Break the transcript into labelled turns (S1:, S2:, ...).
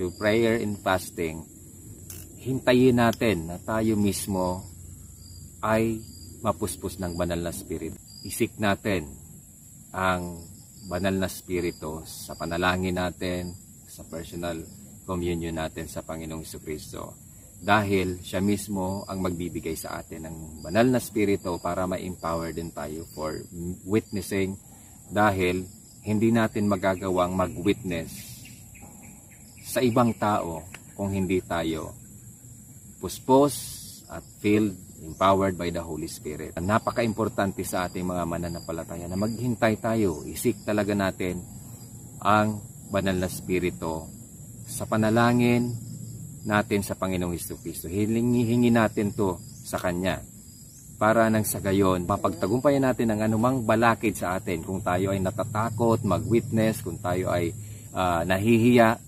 S1: to prayer and fasting, hintayin natin na tayo mismo ay mapuspos ng banal na spirit. Isik natin ang banal na spirito sa panalangin natin, sa personal communion natin sa Panginoong Kristo. Dahil siya mismo ang magbibigay sa atin ng banal na spirito para ma-empower din tayo for witnessing dahil hindi natin magagawang mag-witness sa ibang tao kung hindi tayo puspos at filled, empowered by the Holy Spirit. Napaka-importante sa ating mga mananampalataya na maghintay tayo, isik talaga natin ang banal na spirito sa panalangin natin sa Panginoong Hesus Kristo. Hilingi hingi natin to sa Kanya para nang sa gayon, mapagtagumpayan natin ang anumang balakid sa atin kung tayo ay natatakot, mag-witness, kung tayo ay ah, nahihiya,